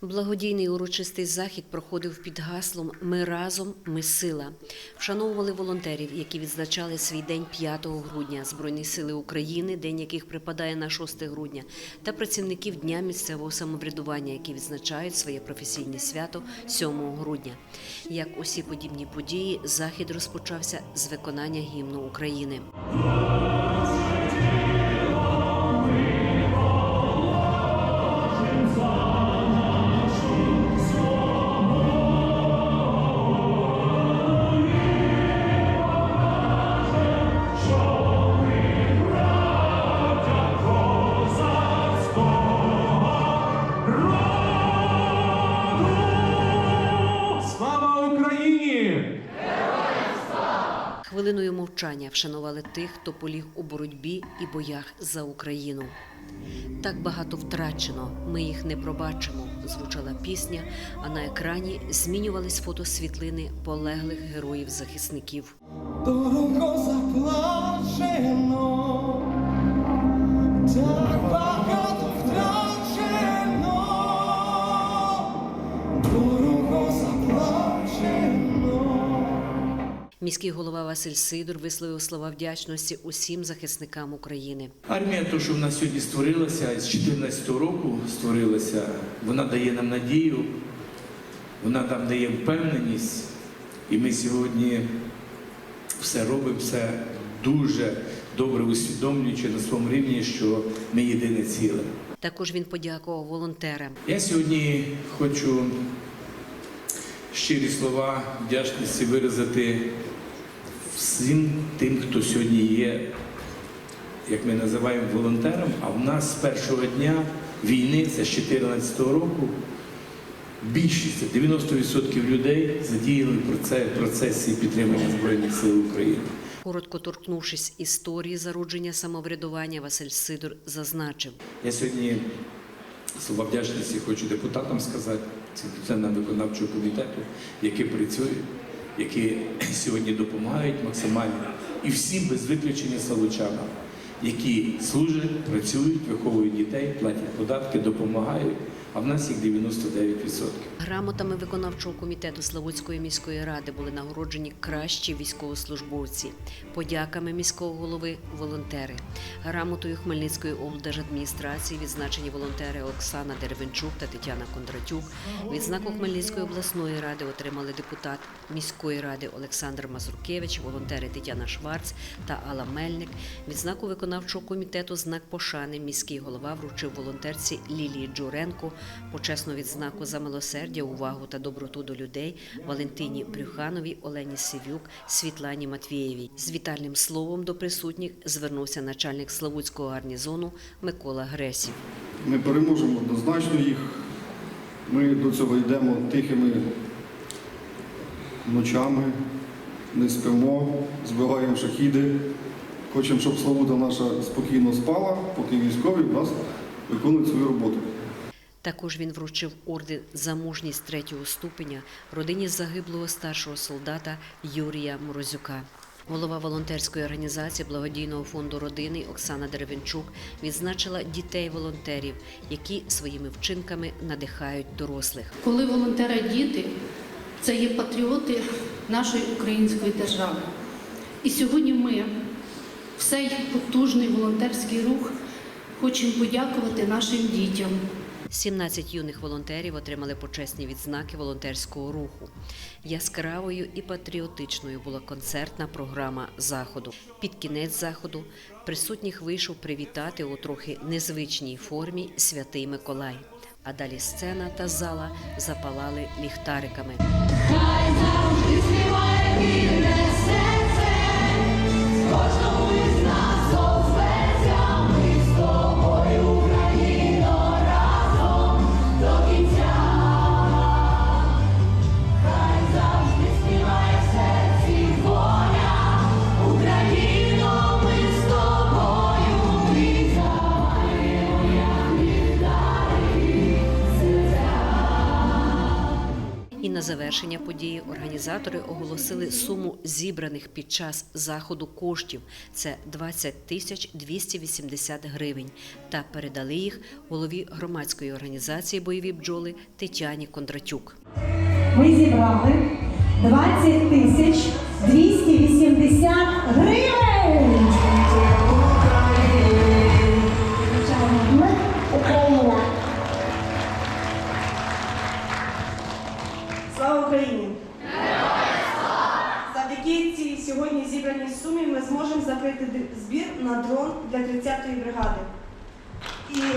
Благодійний урочистий захід проходив під гаслом Ми разом, ми сила. Вшановували волонтерів, які відзначали свій день 5 грудня, Збройні сили України, день яких припадає на 6 грудня, та працівників Дня місцевого самоврядування, які відзначають своє професійне свято 7 грудня. Як усі подібні події, захід розпочався з виконання гімну України. Хвилиною мовчання вшанували тих, хто поліг у боротьбі і боях за Україну. Так багато втрачено, ми їх не пробачимо. Звучала пісня, а на екрані змінювались фотосвітлини полеглих героїв-захисників. Дорого заплачено, так Міський голова Василь Сидор висловив слова вдячності усім захисникам України. Армія, то, що в нас сьогодні створилася, з 2014 року створилася, вона дає нам надію, вона нам дає впевненість, і ми сьогодні все робимо, все дуже добре усвідомлюючи на своєму рівні, що ми єдине ціле. Також він подякував волонтерам. Я сьогодні хочу щирі слова вдячності виразити всім тим, хто сьогодні є, як ми називаємо, волонтером. А в нас з першого дня війни, це з 2014 року, більшість, 90% людей задіяли в проце- процесі підтримання Збройних сил України. Коротко торкнувшись історії зародження самоврядування, Василь Сидор зазначив. Я сьогодні слова вдячності хочу депутатам сказати, це членам виконавчого комітету, які працюють, які сьогодні допомагають максимально, і всім без виключення салучанам, які служать, працюють, виховують дітей, платять податки, допомагають. А в нас їх 99%. Грамотами виконавчого комітету Славутської міської ради були нагороджені кращі військовослужбовці, подяками міського голови волонтери. Грамотою Хмельницької облдержадміністрації відзначені волонтери Оксана Деревенчук та Тетяна Кондратюк. Відзнаку Хмельницької обласної ради отримали депутат міської ради Олександр Мазуркевич, волонтери Тетяна Шварц та Алла Мельник. Відзнаку виконавчого комітету знак пошани міський голова вручив волонтерці Лілії Джуренко, почесну відзнаку за милосердя, увагу та доброту до людей Валентині Брюхановій, Олені Сивюк, Світлані Матвієвій. З вітальним словом до присутніх звернувся начальник Славутського гарнізону Микола Гресів. Ми переможемо однозначно їх. Ми до цього йдемо тихими ночами, не спимо, збиваємо шахіди. Хочемо, щоб Славута наша спокійно спала, поки військові в нас виконують свою роботу. Також він вручив орден за мужність третього ступеня родині загиблого старшого солдата Юрія Морозюка. Голова волонтерської організації благодійного фонду родини Оксана Деревенчук відзначила дітей-волонтерів, які своїми вчинками надихають дорослих. Коли волонтери діти це є патріоти нашої української держави. І сьогодні ми, в цей потужний волонтерський рух, хочемо подякувати нашим дітям. 17 юних волонтерів отримали почесні відзнаки волонтерського руху. Яскравою і патріотичною була концертна програма заходу. Під кінець заходу присутніх вийшов привітати у трохи незвичній формі святий Миколай. А далі сцена та зала запалали ліхтариками. Завершення події організатори оголосили суму зібраних під час заходу коштів це 20 тисяч 280 гривень, та передали їх голові громадської організації Бойові бджоли Тетяні Кондратюк. ми зібрали 20 тисяч 280 гривень. Завдяки сьогодні зібраній сумі ми зможемо закрити збір на дрон для 30-ї бригади. І ми